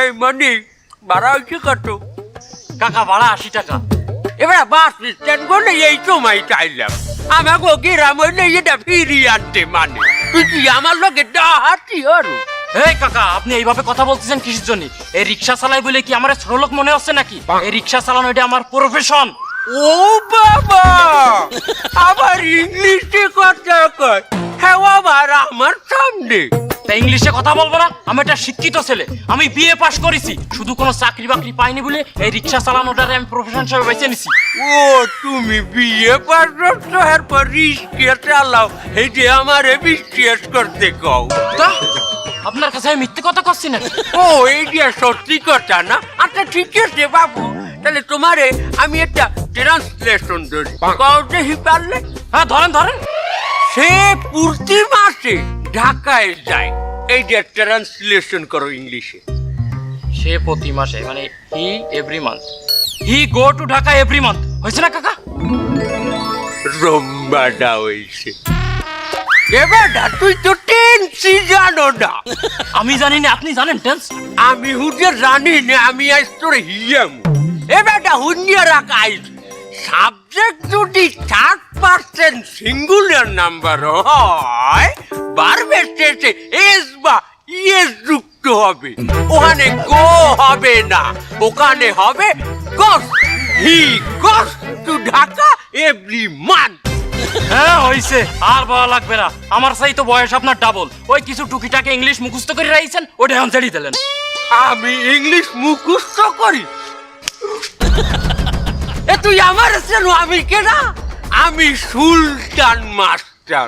এই মানে ভাড়া হয়েছে কত? কাকা ভাড়া আশি টাকা। এবার বাস স্ট্যান্ড করলে এই সময় চাইলাম আমাকে গ্রাম হইলে এটা ফিরিয়ে আনতে মানে। তুই আমার লোকে ডাহাতি হরু? এই কাকা আপনি এইভাবে কথা বলতেছেন কিসের জন্য? এই রিক্সা চালাই বলে কি আমার ছোট লোক মনে হচ্ছে নাকি? এই রিক্সা চালানো এটা আমার প্রফেশন ও বাবা! আবার ইংলিশে কথা কয়। হ্যাঁ আবার আমার সামনে। তা ইংলিশে কথা বলব না? আমি একটা শিক্ষিত ছেলে। আমি বিএ পাশ করেছি। শুধু কোনো চাকরি বাকরি পাইনি বলে এই রিক্সা চালানোটারে আমি প্রফেশন হিসেবে বেছে নিছি। ও তুমি বিয়ে পাস করছ? এরপর রিস্কে চালাও। এই যে আমার বিশ্বাস করতে কও। তা আপনার কাছে আমি মিথ্যে কথা করছি না ও এই যে সত্যি কথা না? আচ্ছা ঠিক আছে বাবু। তাহলে তোমারে আমি একটা ট্রান্সলেশন ধরি। দেখি পারলে। হ্যাঁ ধরেন ধরেন। সে প্রতি মাসে ঢাকায় যায়। এই যে ট্রান্সলেশন করো ইংলিশে। সে প্রতি মাসে মানে he every month he go to Dhaka every month হয়েছে না কাকা? রম্বাটা হয়েছে। এবারটা তুই তো টেন্সি জানো না। আমি জানি না আপনি জানেন টেন্স আমি হুজে জানি না আমি আজ তোর হিয়াম। এবারটা রাখা আইস সাবজেক্ট যদি ষাট পার্সেন্ট সিঙ্গুলার নাম্বার হয় বারবে শেষে এস বা ইয়েস যুক্ত হবে। ওখানে গো হবে না ওখানে হবে goes he goes to Dhaka every month হ্যাঁ হইছে। আর বলা লাগবে না। আমার সাই তো বয়স আপনার ডাবল ওই কিছু টুকিটাকে ইংলিশ মুখস্থ করে রাইছেন ওটা এখন ছেড়ে দিলেন। আমি ইংলিশ মুখস্থ করি। এ তুই আমার চেনো আমি কেনা? আমি সুলতান মাস্টার।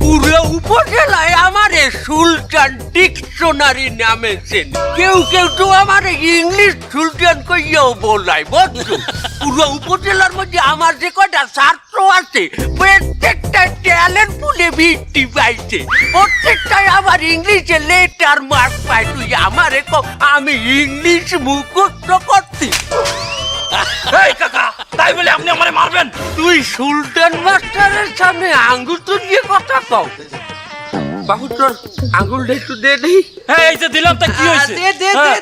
পুরো উপজেলায় আমারে সুলতান ডিকশনারি নামে চেন। কেউ কেউ তো আমার ইংলিশ সুলতান কইয়াও বলায় বুঝছ পুরো উপজেলার মধ্যে আমার যে কয়টা ছাত্র আছে প্রত্যেকটা ট্যালেন্ট পুলে ভিত্তি পাইছে। প্রত্যেকটাই আমার ইংলিশে লেটার মার্ক পাই তুই আমারে কও আমি ইংলিশ মুখস্থ করছি। এই কাকা তাই বলে আপনি আমারে মারবেন? তুই সুলতান মাস্টারের সামনে আঙ্গুল কথা কও। বাবু তোর আঙ্গুলটা একটু দে দেই হ্যাঁ এই যে দিলাম তা কি হয়েছে? দে, দে, দে। হ্যাঁ।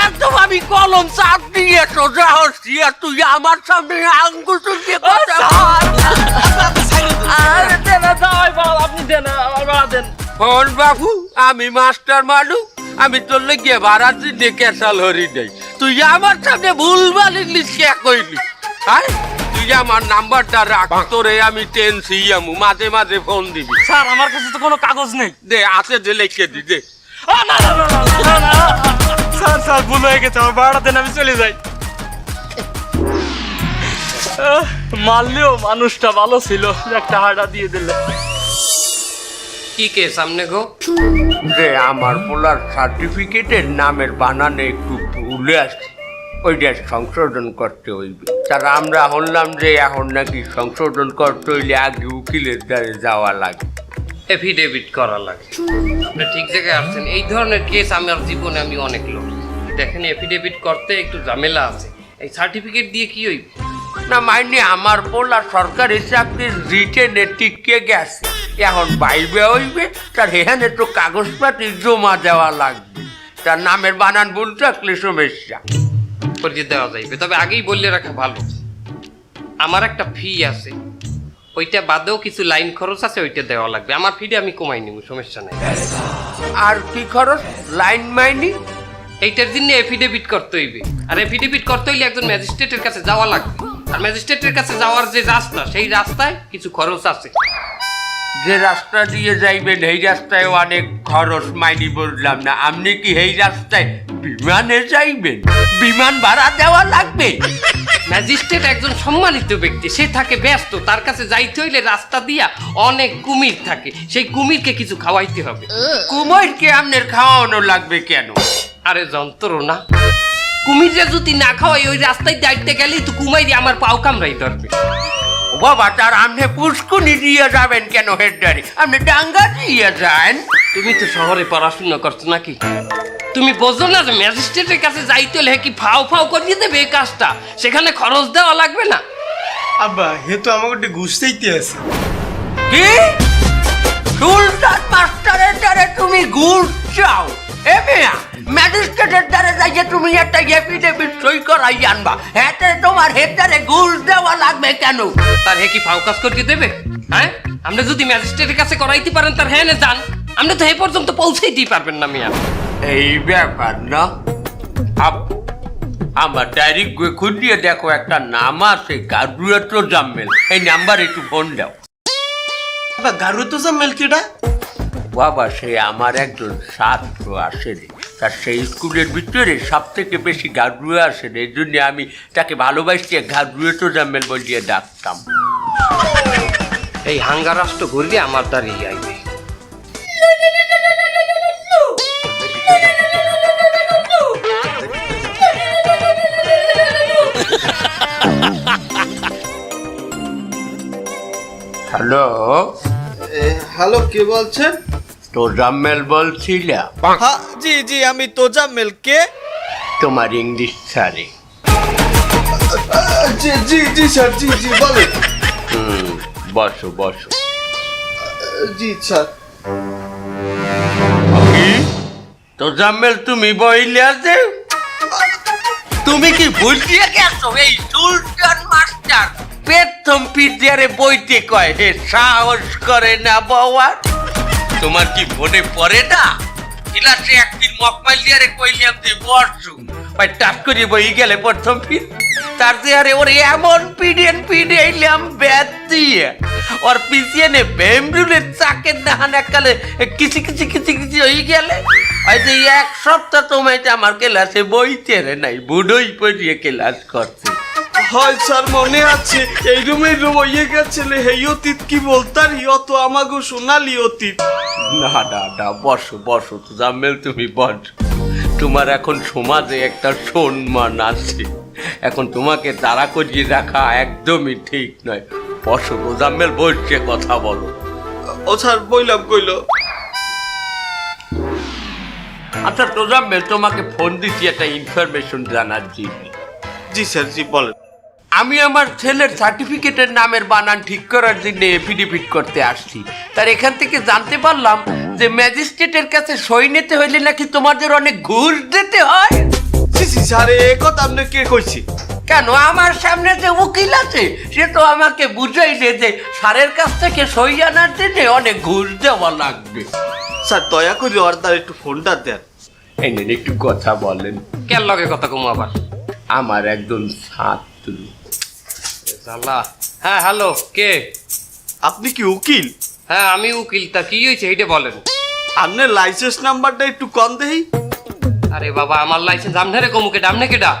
একদম আমি কলম চাপ দিয়ে সোজা হচ্ছি আর তুই আমার সামনে আঙ্গুল তো নিয়ে কথা ফোন বাবু আমি মাস্টার মানু আমি তোর লেগে বারাতি দেখে সাল হরি নেই তুই আমার সামনে ভুলভাল ইংলিশ কে কইলি। হ্যাঁ তুই আমার নাম্বারটা রাখ তোরে আমি টেনসি আমু মাঝে মাঝে ফোন দিবি। স্যার আমার কাছে তো কোনো কাগজ নেই। দে আছে যে লিখে দি দে। না, না, না, না, না, না, না। স্যার স্যার ভুল হয়ে গেছে আমার বাড়া দেন আমি চলে যাই। আহ, মারলেও মানুষটা ভালো ছিল একটা হাড়া দিয়ে দিলে। কি কে? সামনে গো। যে আমার পোলার সার্টিফিকেটের নামের বানানে একটু ভুলে আসছে ওইটা সংশোধন করতে হইবে। তার আমরা বললাম যে এখন নাকি সংশোধন করতে হইলে আগে উকিলের দ্বারে যাওয়া লাগে। এফিডেভিট করা লাগে। আপনি ঠিক জায়গায় আসছেন। এই ধরনের কেস আমার জীবনে আমি অনেক লোক দেখেন এফিডেভিট করতে একটু ঝামেলা আছে। এই সার্টিফিকেট দিয়ে কি হইব? না মাইনে আমার পোলা সরকারি চাকরির রিটেনে টিকে গেছে। এখন বাইবে হইবে? তার এখানে তো কাগজপাতি জমা দেওয়া লাগবে। তার নামের বানান ভুল থাকলে সমস্যা। করে দেওয়া যাইবে। তবে আগেই বললে রাখা ভালো। আমার একটা ফি আছে। ওইটা বাদেও কিছু লাইন খরচ আছে ওইটা দেওয়া লাগবে। আমার ফিটা আমি কমাই নিব সমস্যা নাই। আর কি খরচ? লাইন মাইনি? এইটার জন্য এফিডেভিট করতে হইবে। আর এফিডেভিট করতে হইলে একজন ম্যাজিস্ট্রেটের কাছে যাওয়া লাগবে। আর ম্যাজিস্ট্রেটের কাছে যাওয়ার যে রাস্তা সেই রাস্তায় কিছু খরচ আছে। যে রাস্তা দিয়ে যাইবেন এই রাস্তায় অনেক খরচ মাইনি বললাম না। আপনি কি এই রাস্তায় বিমানে যাইবেন? বিমান ভাড়া দেওয়া লাগবে? ম্যাজিস্ট্রেট একজন সম্মানিত ব্যক্তি সে থাকে ব্যস্ত তার কাছে যাইতে হইলে রাস্তা দিয়া অনেক কুমির থাকে সেই কুমিরকে কিছু খাওয়াইতে হবে। কুমোরকে আপনার খাওয়ানো লাগবে কেন? আরে যন্ত্রণা। কুমির যে যদি না খাওয়াই ওই রাস্তায় দাঁড়িয়ে গেলেই তো কুমাইরি আমার পাও কামড়াই ধরবে। ও বাবা তার আপনি পুষ্কুনি দিয়ে যাবেন কেন হেডারে আপনি ডাঙ্গা দিয়ে যান। তুমি তো শহরে পড়াশোনা করছ নাকি? তুমি বোঝো না যে ম্যাজিস্ট্রেটের কাছে যাইতে হলে কি ফাও ফাও করিয়ে দেবে এই কাজটা? সেখানে খরচ দেওয়া লাগবে না। আব্বা হে তো আমাকে একটু ঘুষ চাইতে আছে। কি? সুলতান মাস্টারের দ্বারে তুমি ঘুষ চাও? এ মেয়া ম্যাজিস্ট্রেটের দ্বারে যাইয়ে তুমি একটা এফিডেভিট সই করাই আনবা। এতে তোমার হেডারে ঘুষ দেওয়া লাগবে কেন? তার হে কি ফাউকাস করতে দেবে? হ্যাঁ? আপনি যদি ম্যাজিস্ট্রেটের কাছে করাইতে পারেন তার হ্যাঁ যান। আপনি তো এ পর্যন্ত পৌঁছেইতেই পারবেন না মিয়া। এই ব্যাপার না। আপ- আমার ডায়েরি খুঁজিয়ে দেখো একটা নাম আছে গারুয়াত্র জাম্মেল। এই নাম্বার একটু ফোন দাও। বাবা গারু তো জাম্মেল কেডা? বাবা সে আমার একজন ছাত্র আসে রে তার সেই স্কুলের ভিতরে সব থেকে বেশি গারুয়া আসে রে এই জন্য আমি তাকে ভালোবাসি গারুয়া তো জাম্মেল বলিয়ে ডাকতাম। এই হাঙ্গা রাষ্ট্র ঘুরলে আমার দাঁড়িয়ে আইবে। হ্যালো? হ্যালো কে বলছেন? তো জাম্মেল বলছিলাম হ্যাঁ জি জি আমি তোজাম্মেল কে? তোমার ইংলিশ স্যারে। জি জি জি স্যার জি জি হুম বসো বসো। জি স্যার। কি? তো তুমি বইলে আছে তুমি কি ভুলিয়ে গেছো? এই সুলতান মাস্টার। প্রথম পিডিয়ারে বইতে কয়, হে সাহস করে না বাবার তোমার কি মনে পড়ে না? ক্লাসে একদিন মকমাইল দিয়ারে কইলাম যে, বসু। ভাই টাস করে বই গেলে প্রথম পিড তার চেয়ারে ওর এমন পিডিয়ান পিডিয়াইলাম ব্যাট দিয়ে। ওর পিছিয়ে বেমরুলের চাকের দাহান এককালে কিচি কিচি কিচি কিচি হয়ে গেলে। হয়তো এক সপ্তাহ তোমায় আমার ক্লাসে বইতে রে নাই, বুড়োই পড়িয়ে ক্লাস করছে। হয় স্যার মনে আছে এই রুমে রুম গেছিলে হেই অতীত কি বলতার? আমাগো সোনালি অতীত। না না না বসো বসো জামেল তুমি বস। তোমার এখন সমাজে একটা সম্মান আছে। এখন তোমাকে তাড়া করিয়ে রাখা একদমই ঠিক নয়। বসো মোজাম্মেল বসছে কথা বলো। ও স্যার বইলাম কইলো। আচ্ছা তোজাম্মেল তোমাকে ফোন দিচ্ছি একটা ইনফরমেশন জানার জন্য। জি স্যার জি বলেন। আমি আমার ছেলের সার্টিফিকেটের নামের বানান ঠিক করার জন্য এফিডেভিট করতে আসছি। তার এখান থেকে জানতে পারলাম যে ম্যাজিস্ট্রেটের কাছে সই নিতে হইলে নাকি তোমাদের অনেক ঘুষ দিতে হয়। স্যার এ কথা আপনি কে কইছি? কেন? আমার সামনে যে উকিল আছে সে তো আমাকে বুঝাইলে যে স্যারের কাছ থেকে সই আনার জন্য অনেক ঘুষ দেওয়া লাগবে। স্যার দয়া করে ওর দ্বারা একটু ফোনটা দেন। এই একটু কথা বলেন। কেন লগে কথা কমু আবার? আমার একজন ছাত্র। জালা হ্যাঁ হ্যালো কে? আপনি কি উকিল? হ্যাঁ আমি উকিল। তা কি হয়েছে? এইটা বলেন। আপনার লাইসেন্স নাম্বারটা একটু কম দেই। আরে বাবা আমার লাইসেন্স আমনে রে কমু কেডা আমনে কেডা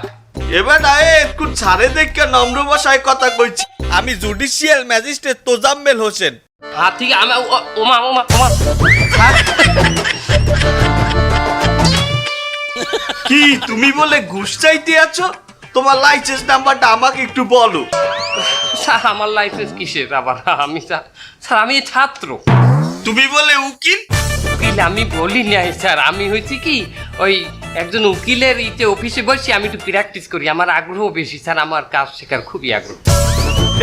এবার আয়ে একটু ছাড়ে দেখে নম্র ভাষায় কথা কইছি। আমি জুডিশিয়াল ম্যাজিস্ট্রেট তোজাম্মেল হোসেন। হ্যাঁ ঠিক আমি ও- ওমা ওমা ওমা কি তুমি বলে ঘুষ চাইতে আছো? তোমার লাইসেন্স নাম্বারটা আমাকে একটু বলো। স্যার আমার লাইসেন্স কিসের? আবার আমি স্যার স্যার আমি ছাত্র। তুমি বলে উকিল? উকিল আমি বলি নাই স্যার। আমি হয়েছি কি ওই একজন উকিলের ইতে অফিসে বসি আমি একটু প্র্যাকটিস করি। আমার আগ্রহ বেশি স্যার আমার কাজ শেখার খুবই আগ্রহ।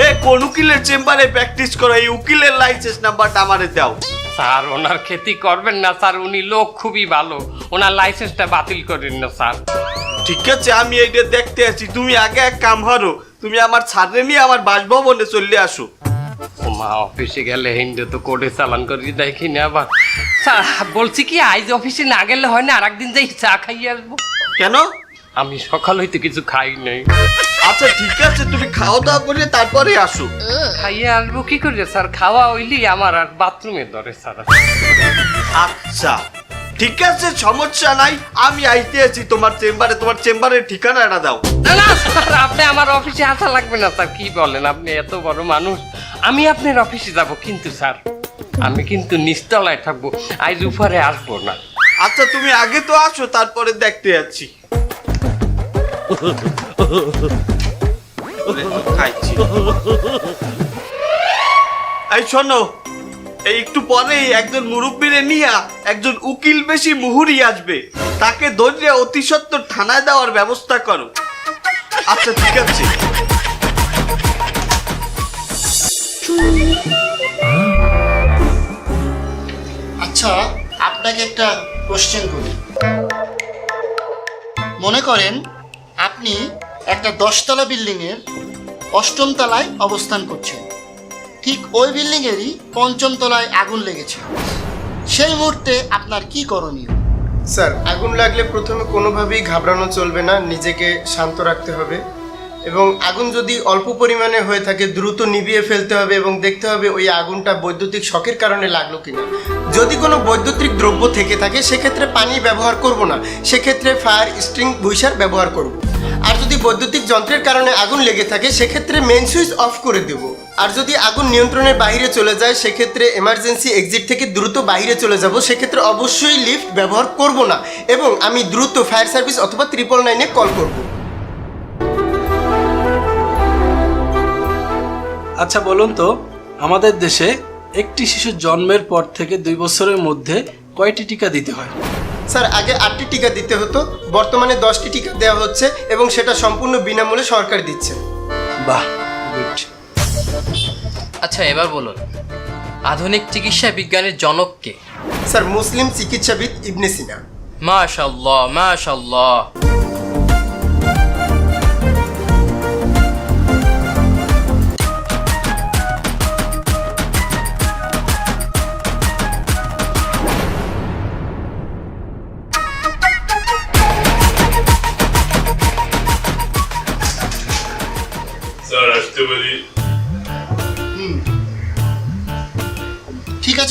এ কোন উকিলের চেম্বারে প্র্যাকটিস করো? এই উকিলের লাইসেন্স নাম্বারটা আমারে দাও। স্যার ওনার ক্ষতি করবেন না স্যার উনি লোক খুবই ভালো। ওনার লাইসেন্সটা বাতিল করেন না স্যার। ঠিক আছে আমি এইটা দেখতে আছি। তুমি আগে এক কাম হারো তুমি আমার ছাড়ে নিয়ে আমার বাসভবনে চলে আসো। মা অফিসে গেলে হিন্দু তো কোর্টে চালান করি দেখি না আবার। স্যার বলছি কি আইজ অফিসে না গেলে হয় না আরেকদিন যাই চা খাইয়ে আসব। কেন? আমি সকাল হইতে কিছু খাই নাই। আচ্ছা ঠিক আছে তুমি খাওয়া দাওয়া করে তারপরে আসো। খাইয়ে আসব কি করে স্যার? খাওয়া হইলি আমার আর বাথরুমে ধরে স্যার। আচ্ছা ঠিক আছে সমস্যা নাই। আমি আইতে আছি তোমার চেম্বারে তোমার চেম্বারের ঠিকানাটা দাও। না না স্যার আপনি আমার অফিসে আসা লাগবে না স্যার। কি বলেন আপনি এত বড় মানুষ। আমি আপনার অফিসে যাব কিন্তু স্যার। আমি কিন্তু নিচতলায় থাকব। আজ উপরে আসব না। আচ্ছা তুমি আগে তো আসো তারপরে দেখতে যাচ্ছি। খাইছি। এই শোনো এই একটু পরেই একজন মুরব্বীরে নিয়া একজন উকিল বেশি মুহুরি আসবে। তাকে ধরে অতি সত্বর থানায় দেওয়ার ব্যবস্থা করো। আচ্ছা ঠিক আছে। আচ্ছা আপনাকে একটা কোশ্চেন করি। মনে করেন আপনি একটা দশতলা বিল্ডিংয়ের অষ্টম তলায় অবস্থান করছে। ঠিক ওই বিল্ডিংয়েরই পঞ্চম তলায় আগুন লেগেছে। সেই মুহূর্তে আপনার কি করণীয়? স্যার, আগুন লাগলে প্রথমে কোনোভাবেই ঘাবড়ানো চলবে না, নিজেকে শান্ত রাখতে হবে। এবং আগুন যদি অল্প পরিমাণে হয়ে থাকে, দ্রুত নিভিয়ে ফেলতে হবে এবং দেখতে হবে ওই আগুনটা বৈদ্যুতিক শখের কারণে লাগল কিনা। যদি কোনো বৈদ্যুতিক দ্রব্য থেকে থাকে, সেক্ষেত্রে পানি ব্যবহার করব না। সেক্ষেত্রে ফায়ার স্ট্রিং বুইসার ব্যবহার করব। আর যদি বৈদ্যুতিক যন্ত্রের কারণে আগুন লেগে থাকে, সেক্ষেত্রে মেন সুইচ অফ করে দেব। আর যদি আগুন নিয়ন্ত্রণের বাইরে চলে যায়, সেক্ষেত্রে এমার্জেন্সি এক্সিট থেকে দ্রুত বাইরে চলে যাব। সেক্ষেত্রে অবশ্যই লিফট ব্যবহার করব না এবং আমি দ্রুত ফায়ার সার্ভিস অথবা ত্রিপল নাইনে কল করব। আচ্ছা বলুন তো আমাদের দেশে একটি শিশু জন্মের পর থেকে দুই বছরের মধ্যে কয়টি টিকা দিতে হয়? স্যার আগে আটটি টিকা দিতে হতো বর্তমানে দশটি টিকা দেওয়া হচ্ছে এবং সেটা সম্পূর্ণ বিনামূল্যে সরকার দিচ্ছে। বাহ গুড। আচ্ছা এবার বলুন আধুনিক চিকিৎসা বিজ্ঞানের জনক কে? স্যার মুসলিম চিকিৎসাবিদ ইবনে সিনা। মাশাল্লাহ মাশাল্লাহ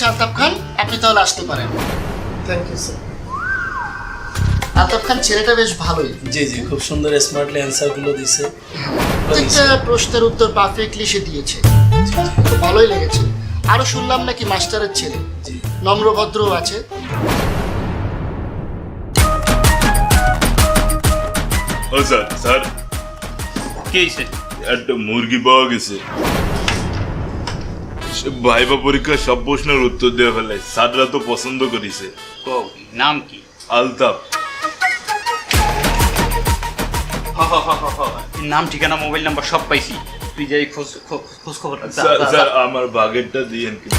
আলতাফ খান আপনি তাহলে আসতে পারেন। Thank you sir Altaf Khan ছেলেটা বেশ ভালোই। জি জি খুব সুন্দর স্মার্টলি অ্যান্সারগুলো দিছে প্রত্যেকটা প্রশ্নের উত্তর পারফেক্টলি সে দিয়েছে। ভালোই লেগেছে। আরও শুনলাম নাকি মাস্টারের ছেলে? জি। নম্রভদ্রও আছে। ও স্যার স্যার। কি হয়েছে একটা মুরগি পাওয়া গেছে। ভাইবা পরীক্ষার সব প্রশ্নের উত্তর দেওয়া ফেলে স্যাররা তো পছন্দ করেছে। নাম কি? আলতাফ। নাম ঠিকানা মোবাইল নাম্বার সব পাইছি। তুই যাই খোঁজ খোঁজ- খোঁজ খবর যা, স্যার যা, যা। স্যার আমার বাগেরটা দিয়েন কি?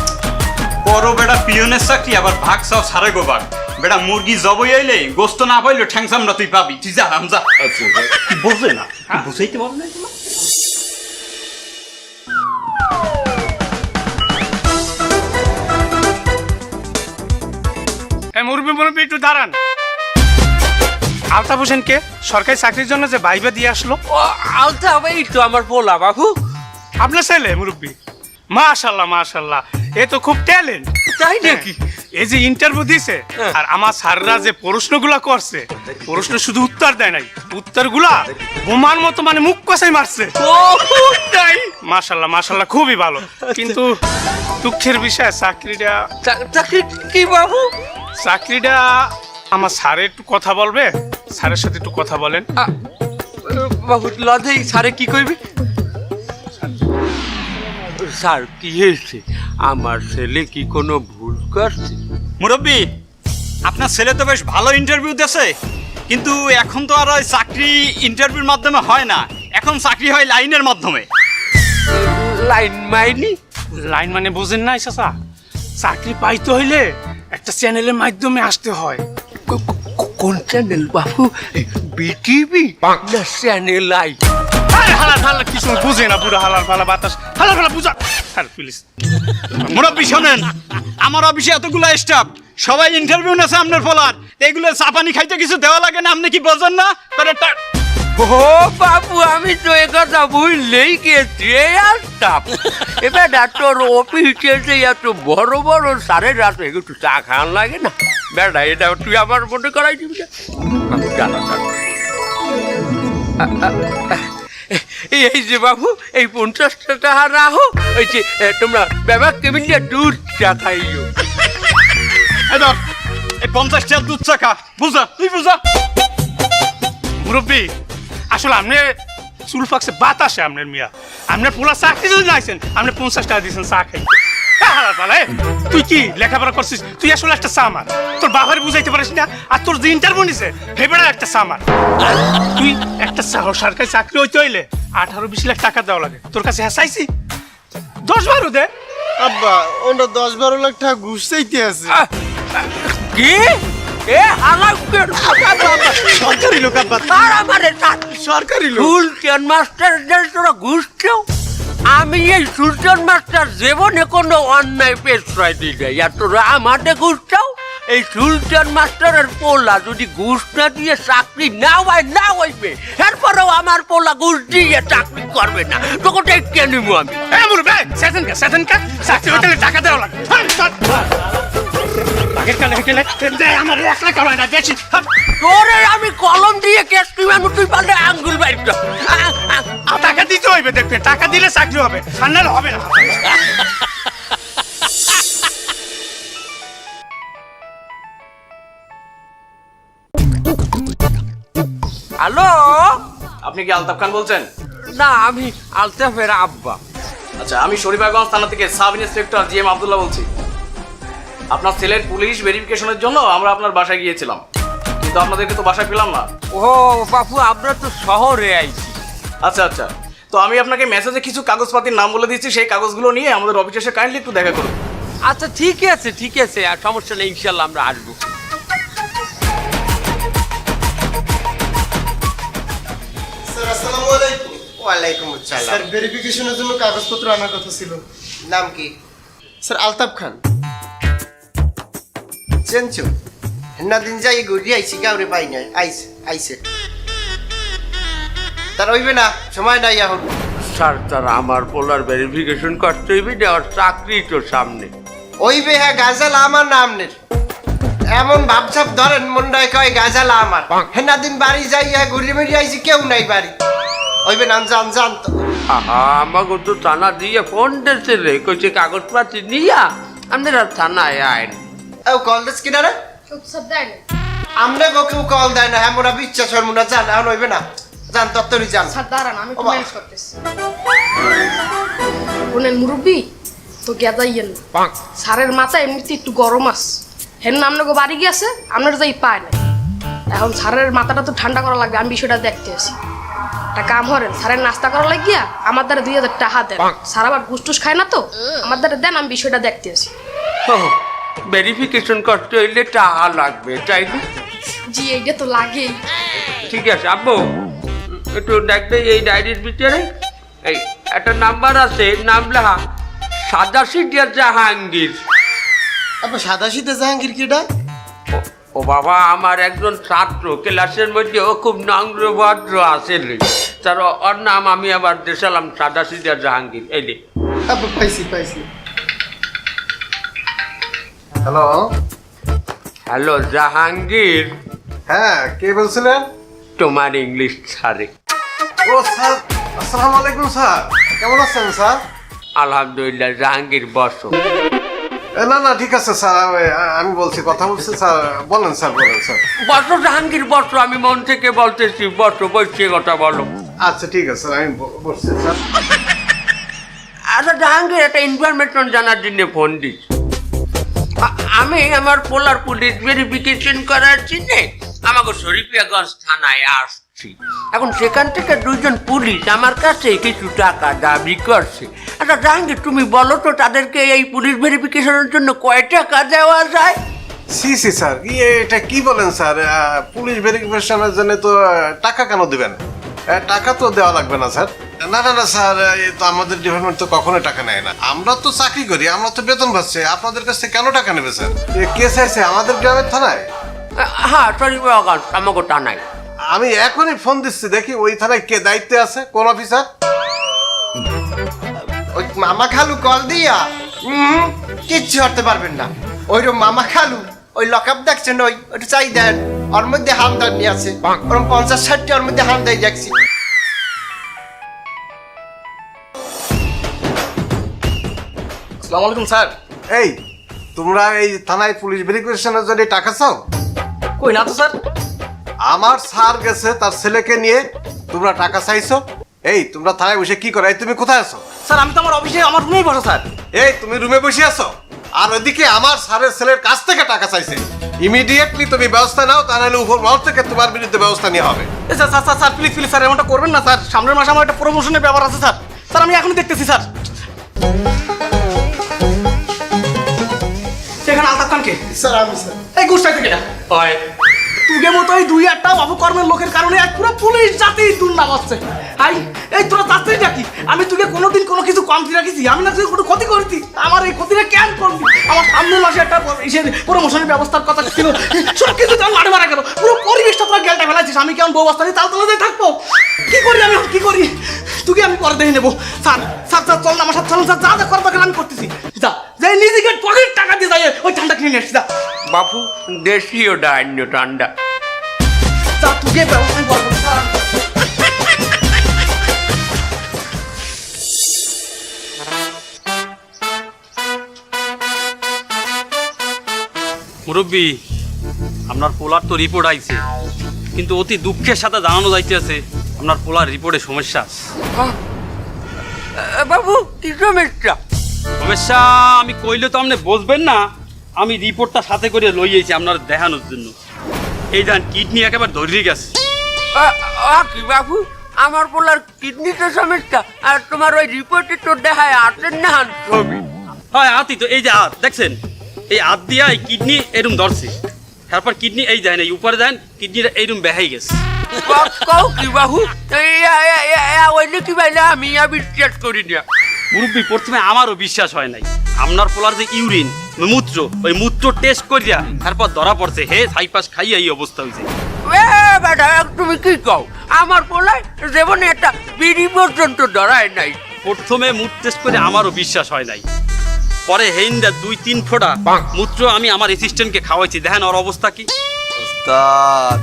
বড় বেটা পিয়নের চাকরি আবার ভাগ চাও সারে গো ভাগ বেটা মুরগি জবই আইলে গোস্ত না পাইলে ঠ্যাং সামনা তুই পাবি। তুই যা আম যা। আচ্ছা স্যার। বোঝে না? বুঝাইতে পারবে না এগুলো? মুরবি মুরবি একটু দাঁড়ান। আলতাফ হোসেনকে সরকারি চাকরির জন্য যে বাইবা দিয়ে আসলো। ও আলতা এই তো আমার পোলা বাবু। আপনার ছেলে মুরব্বী? মাশাল্লাহ মাশাল্লাহ। এ তো খুব ট্যালেন্ট। তাই নাকি? এই যে ইন্টারভিউ দিছে হ্যাঁ। আর আমার স্যাররা যে প্রশ্নগুলা করছে প্রশ্ন শুধু উত্তর দেয় নাই উত্তরগুলা বোমার মতো মানে মুখ কষাই মারছে। ও তাই? মাশাল্লাহ মাশাল্লাহ খুবই ভালো। কিন্তু দুঃখের বিষয় চাকরিটা চাকরি কি বাবু? চাকরিটা আমার স্যার একটু কথা বলবে স্যারের সাথে একটু কথা বলেন। বাবু লজেই স্যারে কি কইবি? স্যার কি হয়েছে? আমার ছেলে কি কোনো ভুল করছে? মুরব্বী আপনার ছেলে তো বেশ ভালো ইন্টারভিউ দিয়েছে কিন্তু এখন তো আর ওই চাকরি ইন্টারভিউর মাধ্যমে হয় না এখন চাকরি হয় লাইনের মাধ্যমে। লাইন মাইনি? লাইন মানে বোঝেন নাই চাচা? চাকরি পাইতে হইলে একটা চ্যানেলের মাধ্যমে আসতে হয়। কোন চ্যানেল বাবু বিটিভি না চ্যানেল আই? আরে হালার কিছু বুঝে না পুরো হালার ফালা বাতাস? হালার ফালা বুঝা। আরে প্লিজ মুরব্বী শোনেন আমার অফিসে এতগুলো স্টাফ সবাই ইন্টারভিউ নেছে আপনার ফলার। এগুলো চাপানি খাইতে কিছু দেওয়া লাগে না আপনি কি বোঝেন না? তাহলে ও বাবু আমি তো এ কথা ভুললেই গেছি আসতাম। এবার তোর অফিসে যে এত বড় বড় সারের রাত একটু চা খাওয়ান লাগে না? বেটা এটা তুই আমার মনে করাই দিবি না। এই যে বাবু এই পঞ্চাশটা টাকা রাখো ওই যে তোমরা ব্যাপার কেমন দুধ চা খাইও। এই ধর, এই পঞ্চাশ টাকা দুধ চা খা বুঝা তুই বুঝা? মুরব্বী আসলে আপনি চুল ফাকছে বাতাসে আপনার মিয়া। আপনার পোলা চাকরি যদি নাইছেন আপনি পঞ্চাশ টাকা দিয়েছেন চা এ, তুই কি লেখাপড়া করছিস? তুই আসলে একটা সামার তোর বাবার বুঝাইতে পারিস না আর তোর যে ইন্টারভিউ নিছে ভেবেড়া একটা সামার তুই একটা সরকারি চাকরি হইতে হইলে আঠারো বিশ লাখ টাকা দেওয়া লাগে। তোর কাছে হাসাইছি? দশ বারো দে। আব্বা ওটা দশ বারো লাখ টাকা ঘুষ চাইতে আছে। কি? এ সরকারি লোক আব্বা। আর আমারে চাকরি সরকারি লোক। সুলতান মাস্টারদের তোরা ঘুষ? আমি এই সুলতান মাস্টার জীবনে কোনো অন্যায় পেশায় দিই নাই। আর তোরা আমাদের ঘুষ চাও? এই সুলতান মাস্টারের পোলা যদি ঘুষ না দিয়ে চাকরি না হয় না হইবে এরপরেও আমার পোলা ঘুষ দিয়ে চাকরি করবে না। তোকে টেকে নিবো আমি। হইতে টাকা দেওয়া লাগে হাট, হাট। আগের কালে? হেঁটে দে আমার এক লাখ হয় না বেশি হাট। তোরে আমি কলম দিয়ে কেস কিমানো তুই পারলে আঙ্গুল বাইর কর। আ- আ- আর টাকা দিতে হইবে দেখবে টাকা দিলে চাকরি হবে আর হবে না। হ্যালো? আপনি কি আলতাফ খান বলছেন? না আমি আলতাফের আব্বা। আচ্ছা আমি শরীফাগঞ্জ থানা থেকে sub inspector G M Abdullah বলছি। আপনার ছেলের পুলিশ ভেরিফিকেশনের জন্য আমরা আপনার বাসায় গিয়েছিলাম। কিন্তু আপনাদেরকে তো বাসায় পেলাম না। ও বাপু আমরা তো শহরে আইছি। আচ্ছা আচ্ছা। তো আমি আপনাকে মেসেজে কিছু কাগজপাতির নাম বলে দিচ্ছি সেই কাগজগুলো নিয়ে আমাদের অফিসে এসে কাইন্ডলি একটু দেখা করুন। আচ্ছা ঠিক আছে ঠিক আছে আর সমস্যা নেই ইনশাল্লাহ আমরা আসব। স্যার আসসালামু আলাইকুম। ওয়ালাইকুম আসসালাম। স্যার ভেরিফিকেশনের জন্য কাগজপত্র আনার কথা ছিল। নাম কি? স্যার আলতাফ খান। না দিন যাই ঘুরি আইছি গাউরে পাই নাই আইছে আইছে তার হইবে না সময় নাই এখন স্যার স্যার আমার পোলার ভেরিফিকেশন করতে হইবে যে আমার চাকরি তো সামনে ওইবে হ্যাঁ গাজাল আমার নামনের এমন ভাবসাব ধরেন মন্ডায় কয় গাজাল আমার হেনা দিন বাড়ি যাই হ্যাঁ ঘুরি মেরি আইছি কেউ নাই বাড়ি ওইবে নাম জান জান তো আহা আমাকে তো থানা দিয়ে ফোন দিয়েছে রে কইছে কাগজপাতি নিয়া আপনারা থানায় আইন ও কল দিস কিনা রে? আমনে গো কেউ কল দেয় না হ্যাঁ মোরা বিশ্বাস হল মোরা জান এখন হইবে না। জান তত্তরি জান দাঁড়ান আমি। ম্যানেজ করতেছি। শুনেন মুরব্বী তো গেদাইয়েন সারের মাথা এমনিতে একটু গরম আস। হেন আপনাকে বাড়ি গিয়েছে আপনার যাই পায় না এখন সারের মাথাটা তো ঠান্ডা করা লাগবে আমি বিষয়টা দেখতে আসি। একটা কাম হরেন সারের নাস্তা করা লাগিয়া আমার দ্বারা দুই হাজার টাকা দেন। সার আবার গুসটুস খায় না তো? আমার দ্বারা দেন আমি বিষয়টা দেখতে আসি। ভেরিফিকেশন করতে হইলে টাকা লাগবে তাই না? জি এইটা তো লাগেই। ঠিক আছে আব্বু একটু দেখবে এই ডায়েরির ভিতরে। এই একটা নাম্বার আছে নাম লেখা সাদাশিটিয়া জাহাঙ্গীর। আপনি সাদা শীতে জাহাঙ্গীর কিটা ও- ও বাবা আমার একজন ছাত্র ক্লাসের মধ্যে ও খুব নম্র ভদ্র আসেন তার ওর নাম আমি আবার দেশালাম সাদাশিটিয়া জাহাঙ্গীর এই রে। পাইছি পাইছি। হ্যালো হ্যালো জাহাঙ্গীর হ্যাঁ কে বলছিলেন? তোমার ইংলিশ ছাড়ে। ও স্যার আসসালামু আলাইকুম স্যার। কেমন আছেন স্যার? আলহামদুলিল্লাহ জাহাঙ্গীর বসো। এ, না না ঠিক আছে স্যার আমি- আমি বলছি কথা বলছি স্যার বলেন স্যার বলেন স্যার। বসো জাহাঙ্গীর বসো আমি মন থেকে বলতেছি বসো বসে কথা বলো। আচ্ছা ঠিক আছে স্যার আমি ব- বসছি স্যার। আচ্ছা জাহাঙ্গীর একটা ইনফরমেশন জানার জন্য ফোন দিস আমি আমার পোলার পুলিশ ভেরিফিকেশন করার জন্য আমাকে শরীফিয়াগঞ্জ থানায় আসছি। এখন সেখান থেকে দুজন পুলিশ আমার কাছে কিছু টাকা দাবি করছে। আচ্ছা জাহাঙ্গীর, তুমি বলো তো, তাদেরকে এই পুলিশ ভেরিফিকেশনের জন্য কয় টাকা দেওয়া যায়? সি সি, স্যার কি এটা কি বলেন, স্যার? পুলিশ ভেরিফিকেশনের জন্য তো টাকা কেন দিবেন? টাকা তো দেওয়া লাগবে না স্যার। না না না স্যার তো আমাদের ডিপার্টমেন্ট তো কখনোই টাকা নেয় না। আমরা তো চাকরি করি আমরা তো বেতন পাচ্ছি। আপনাদের কাছ থেকে কেন টাকা নেবে স্যার? কে চাইছে? আমাদের গ্রামের থানায়? হ্যাঁ শরীফিয়াগঞ্জ আমাকে টানাই। আমি এখনই ফোন দিচ্ছি দেখি ওই থানায় কে দায়িত্বে আছে কোন অফিসার ওই মামা খালু কল দিয়া? হুম কিচ্ছু হতে পারবেন না। ওইরকম মামা খালু ওই লকআপ দেখছেন ওই ওটা চাই দেন। ওর মধ্যে হামদার নিয়ে আছে। ওরকম পঞ্চাশ ষাটটি ওর মধ্যে হামদাই দেখছি আসসালামু আলাইকুম স্যার। এই তোমরা এই থানায় পুলিশ ভেরিফিকেশনের জন্য টাকা চাও? কই না তো স্যার। আমার স্যার গেছে তার ছেলেকে নিয়ে। তোমরা টাকা চাইছো? এই তোমরা থানায় বসে কি করো? এই তুমি কোথায় আছো? স্যার আমি তো আমার অফিসে আমার রুমেই বসা স্যার। এই তুমি রুমে বসে আছো? আর ওইদিকে আমার স্যারের ছেলের কাছ থেকে টাকা চাইছে। ইমিডিয়েটলি তুমি ব্যবস্থা নাও তা নাহলে উপর মহল থেকে তোমার বিরুদ্ধে ব্যবস্থা নেওয়া হবে। এ sir sir sir sir please please sir এমনটা করবেন না স্যার। সামনের মাসে আমার একটা প্রমোশনের ব্যাপার আছে স্যার। স্যার আমি এখনই দেখতেছি স্যার। এখানে আলতাফ খানকে? স্যার আমি স্যার। এই গুষ্ঠাই থেকে? এটা হয়। তুগে মতো এই দুই একটা অপকর্মের লোকের কারণে আজ পুরো পুলিশ জাতি দুর্নাম হচ্ছে। হাই এই তোরা যাচ্ছিস নাকি? আমি তোকে কোনোদিন কোনো কিছু কমতি রাখিছি আমি না তুই কোনো ক্ষতি করতি আমার এই ক্ষতিটা কেন করবি? আমার সামনের মাসে একটা ইসের প্রমোশনের ব্যবস্থার কথা ছিল। সব কিছু তো মারে মারা গেল। পুরো পরিবেশটা তোরা গেলটা ফেলাইছিস। আমি কেমন বউ অবস্থা তাল তলাতে থাকব? কি করি আমি কি করি? তুই আমি পরে দেখে নেব। স্যার স্যার স্যার চল না আমার সাথে চল স্যার যা যা করব আমি করতেছি। যা যে নিজেকে পকেট টাকা দিয়ে যাই ওই ঠান্ডা কিনে নিয়ে আসছি যা। বাপু দেশীয় ডাইন্য ঠান্ডা। যা তুই ব্যবস্থা করব। মুরব্বী আপনার পোলার তো রিপোর্ট আইছে। কিন্তু অতি দুঃখের সাথে জানানো যাইতেছে আপনার পোলার রিপোর্টে সমস্যা আছে। বাবু কি সমস্যা? সমস্যা আমি কইলে তো আপনি বসবেন না আমি রিপোর্টটা সাথে করে লইয়েছি আপনার দেখানোর জন্য। এই দেন কিডনি একেবারে ধরিয়ে গেছে। কি বাবু? আমার বলার কিডনিতে সমস্যা আর তোমার ওই রিপোর্টে তো দেখায় আটের না। ছবি হয় আতি তো এই যে হাত দেখছেন? এই হাত দিয়া এই কিডনি এরম ধরছে। তারপর কিডনি এই যায় না উপরে দেন কিডনিটা এইরকম বেহাই গেছে। কও কি বাবু ওইলে কি বাইলে আমি বিশ্বাস করি না। মুরব্বী প্রথমে আমারও বিশ্বাস হয় নাই। আপনার পোলার যে ইউরিন মূত্র ওই মূত্র টেস্ট করিয়া তারপর ধরা পড়ছে হে সাইপাস খাইয়া এই অবস্থা হয়েছে তুমি কি কও? আমার পোলায় যেমন একটা বিড়ি পর্যন্ত ধরায় নাই। প্রথমে মুখ টেস্ট করে আমারও বিশ্বাস হয় নাই। পরে হেইন্দা দুই তিন ফোঁটা মূত্র আমি আমার অ্যাসিস্ট্যান্টকে খাওয়াইছি। দেখেন ওর অবস্থা কি। ওস্তাদ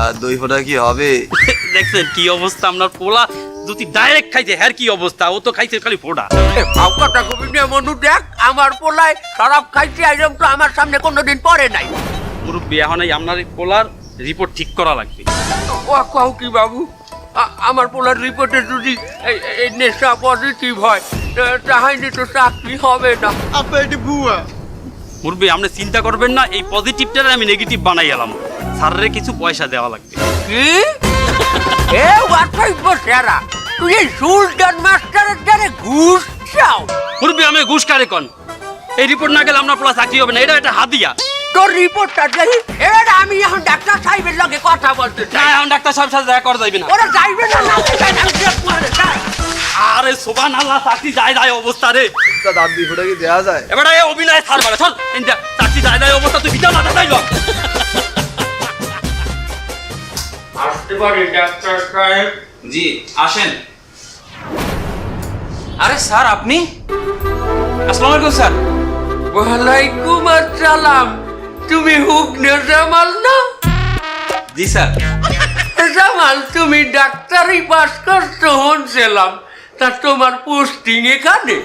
আর দুই ফোঁটা কি হবে? দেখছেন কি অবস্থা আপনার পোলা। যদি ডাইরেক্ট খাইছে হ্যার কি অবস্থা? ও তো খাইছে খালি ফোঁটা। এ, ভাব কথা কবি নিয়ে মনু দেখ আমার পোলায় খারাপ খাইছে আইরম তো আমার সামনে কোনোদিন পরে নাই। মুরব্বী এখন এই আপনার পোলার রিপোর্ট ঠিক করা লাগবে। ও কও কি বাবু? আমার পোলার রিপোর্টে যদি এই- নেশা পজিটিভ হয় তাহলে তো চাকরি হবে না। আপনার এটি ভুয়া। মুরব্বী আপনি চিন্তা করবেন না এই পজিটিভটারে আমি নেগেটিভ বানাই এলাম। স্যারের কিছু পয়সা দেওয়া লাগবে। কি? এ ওয়াটাইব সেরা তুই এই সুলতান মাস্টারের দ্বারে ঘুষ চাও? মুরব্বী আমি ঘুষ কারে কন। এই রিপোর্ট না গেলে আপনার পোলা চাকরি হবে না এটা একটা হাদিয়া। তোর রিপোর্টটা দেখি। এবার আমি এখন ডাক্তার সাহেবের লগে কথা বলতে না চাই এখন ডাক্তার সাহেব সাথে দেখা করা যাইবে না। ওরা যাইবে না না আমি। আরে সোবান আল্লাহ চাকরি যায় যায় অবস্থা রে। দাঁত দুই ফোঁটা কি দেওয়া যায়। এবারে এই অভিনয় ছাড় বারে চল ইন্দা চাকরি যায় যায় অবস্থা তুই বিটা মাথা যাইল আসতে পারি ডাক্তার সাহেব? জি আসেন। আরে স্যার আপনি? আসসালামু আলাইকুম স্যার। ওয়ালাইকুম আসসালাম। তুমি হুকনে জামাল না? জি স্যার। জামাল তুমি ডাক্তারি পাস করছ শুনছিলাম তা তোমার পোস্টিং এখানে?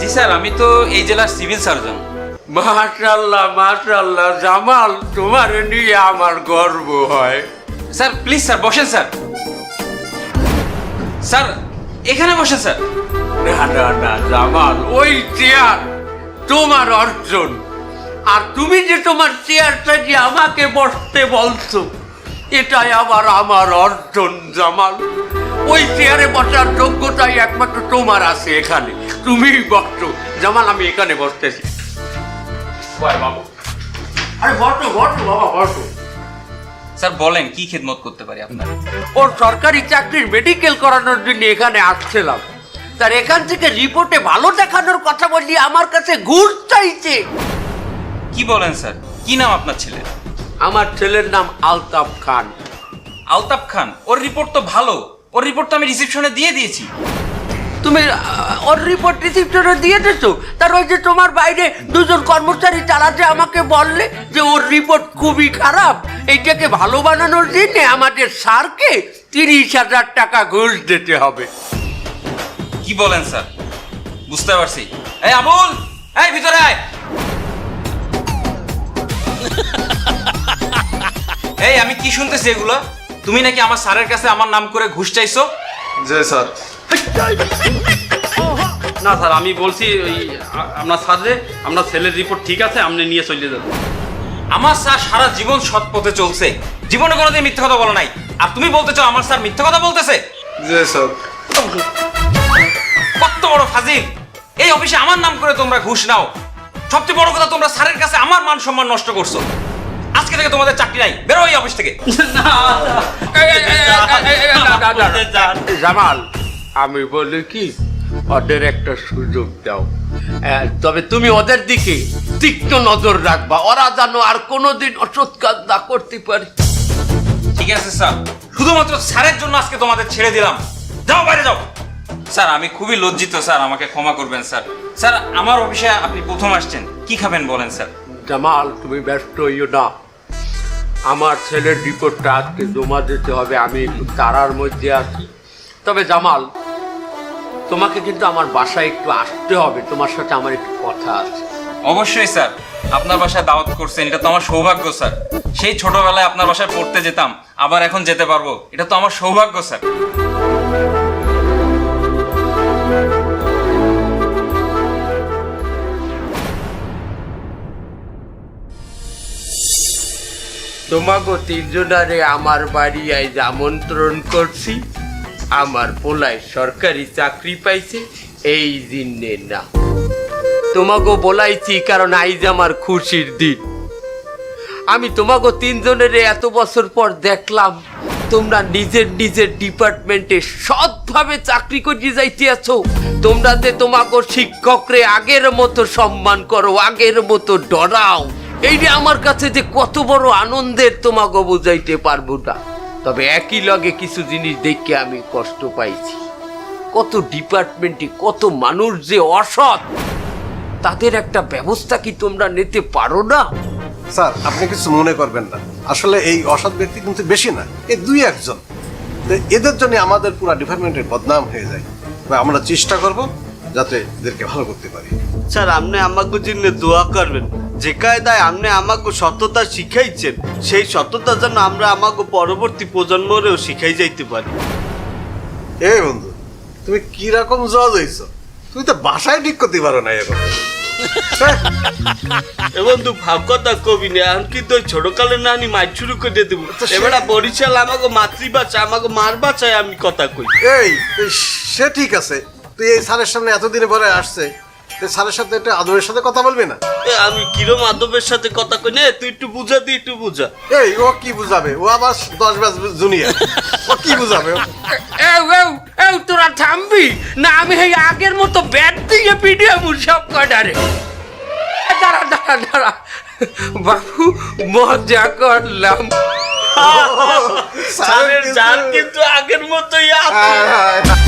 জি স্যার আমি তো এই জেলার সিভিল সার্জন। মাশাল্লাহ মাশাল্লাহ জামাল তোমার নিয়ে আমার গর্ব হয়। স্যার প্লিজ স্যার বসেন স্যার। স্যার এখানে বসেন স্যার। না না না জামাল ওই চেয়ার তোমার অর্জন। আর তুমি যে তোমার চেয়ারটা যে আমাকে বসতে বলছো এটাই আবার আমার অর্জন জামাল। ওই চেয়ারে বসার যোগ্যতাই একমাত্র তোমার আছে এখানে। তুমিই বসছো। জামাল আমি এখানে বসতেছি। বাবু। আরে বসো বসো বাবা বসো। স্যার বলেন কি খেদমত করতে পারি আপনার? ওর সরকারি চাকরির মেডিকেল করানোর জন্য এখানে আসছিলাম। তার এখান থেকে রিপোর্টে ভালো দেখানোর কথা বললি আমার কাছে ঘুষ চাইছে। কি বলেন স্যার? কি নাম আপনার ছেলে আমার ছেলের নাম আলতাফ খান। আলতাফ খান ওর রিপোর্ট তো ভালো। ওর রিপোর্ট তো আমি রিসেপশনে দিয়ে দিয়েছি। তুমি ওর রিপোর্ট রিসিপ্টরে দিয়ে দিছো তার ওই যে তোমার বাইরে দুজন কর্মচারী চালাতে আমাকে বললে যে ওর রিপোর্ট খুবই খারাপ। এইটাকে ভালো বানানোর জন্য আমাদের স্যারকে তিরিশ হাজার টাকা ঘুষ দিতে হবে। কি বলেন স্যার? বুঝতে পারছি। এই আবুল এই ভিতরে আয়। এই আমি কি শুনতেছি এগুলো? তুমি নাকি আমার স্যারের কাছে আমার নাম করে ঘুষ চাইছো? জি স্যার। না স্যার আমি বলছি ওই আপনার স্যার রে আপনার ছেলের রিপোর্ট ঠিক আছে আপনি নিয়ে চলে যাবেন আমার স্যার সারা জীবন সৎ পথে চলছে। জীবনে কোনোদিন মিথ্যা কথা বলো নাই। আর তুমি বলতে চাও আমার স্যার মিথ্যা কথা বলতেছে? জি স্যার। কত বড় ফাজিল। এই অফিসে আমার নাম করে তোমরা ঘুষ নাও। সবচেয়ে বড় কথা তোমরা স্যারের কাছে আমার মান সম্মান নষ্ট করছ। আজকে থেকে তোমাদের চাকরি নাই বেরো এই অফিস থেকে। জামাল আমি বলি কি ওদের একটা সুযোগ দাও। তবে তুমি ওদের দিকে তীক্ষ্ণ নজর রাখবা। ওরা জানো আর কোনোদিন অসৎ কাজ না করতে পারে। ঠিক আছে স্যার। শুধুমাত্র স্যারের জন্য আজকে তোমাদের ছেড়ে দিলাম। যাও বাইরে যাও। স্যার আমি খুবই লজ্জিত স্যার আমাকে ক্ষমা করবেন স্যার। স্যার আমার অফিসে আপনি প্রথম আসছেন। কি খাবেন বলেন স্যার? জামাল তুমি ব্যস্ত হইও না। আমার ছেলের রিপোর্টটা আজকে জমা দিতে হবে আমি একটু তারার মধ্যে আছি। তবে জামাল তোমাকে কিন্তু আমার বাসায় একটু আসতে হবে তোমার সাথে আমার একটু কথা আছে। অবশ্যই স্যার। আপনার বাসায় দাওয়াত করছেন এটা তো আমার সৌভাগ্য স্যার। সেই ছোটবেলায় আপনার বাসায় পড়তে যেতাম আবার এখন যেতে পারব এটা তো আমার সৌভাগ্য স্যার। তোমাকে তিনজনারে আমার বাড়ি আজ আমন্ত্রণ করছি। আমার পোলায় সরকারি চাকরি পাইছে, এই দিনে না। তোমাকে বলাইছি কারণ আইজ আমার খুশির দিন। আমি তোমাকে তিনজনের এত বছর পর দেখলাম, তোমরা নিজের নিজের ডিপার্টমেন্টে সৎভাবে চাকরি করে যাইতে আছো তোমরা যে তোমাকে শিক্ষকরে আগের মতো সম্মান করো, আগের মতো ডরাও। এইটা আমার কাছে যে কত বড় আনন্দের তোমাকে বুঝাইতে পারব না। তবে একই লগে কিছু জিনিস দেখে আমি কষ্ট পাইছি। কত ডিপার্টমেন্টে কত মানুষ যে অসৎ, তাদের একটা ব্যবস্থা কি তোমরা নিতে পারো না? স্যার, আপনি কিছু মনে করবেন না। আসলে এই অসৎ ব্যক্তি কিন্তু বেশি না এই দুই একজন। এদের জন্য আমাদের পুরো ডিপার্টমেন্টের বদনাম হয়ে যায়। আমরা চেষ্টা করব যাতে এদেরকে ভালো করতে পারি। স্যার আপনি আমাকে জন্য দোয়া করবেন। যে কায়দায় আপনি আমাকে সততা শিখাইছেন সেই সততা যেন আমরা আমাকে পরবর্তী প্রজন্মরেও শিখাই যাইতে পারি। এ বন্ধু তুমি কি রকম জজ হইছো? তুমি তো বাসায় ঠিক করতে পারো না এখন এ বন্ধু ভাব কথা কবি না এখন কিন্তু ওই ছোটকালে না আমি মাইক শুরু করে দেবো। এবার বরিশাল আমাকে মাতৃভাষা আমাকে মার ভাষায় আমি কথা কই। এই সে ঠিক আছে। তুই এই স্যারের সামনে এতদিনে পরে আসছে তুই স্যারের সাথে একটা আদরের সাথে কথা বলবি না? এ, আমি কিরম আদবের সাথে কথা কই? না তুই একটু বুঝা দি একটু বুঝা। এই ও কি বুঝাবে? ও আবার দশ ব্যাচ জুনিয়র। ও কি বুঝাবে? ও? এও এও এও তোরা থামবি? না আমি এই আগের মতো ব্যাট দিয়ে পিডিয়ে সব কটারে দাঁড়া দাঁড়া দাঁড়া। বাবু মজা করলাম। স্যারের জান কিন্তু আগের মতোই আছে। হ্যাঁ, হ্যাঁ, হ্যাঁ।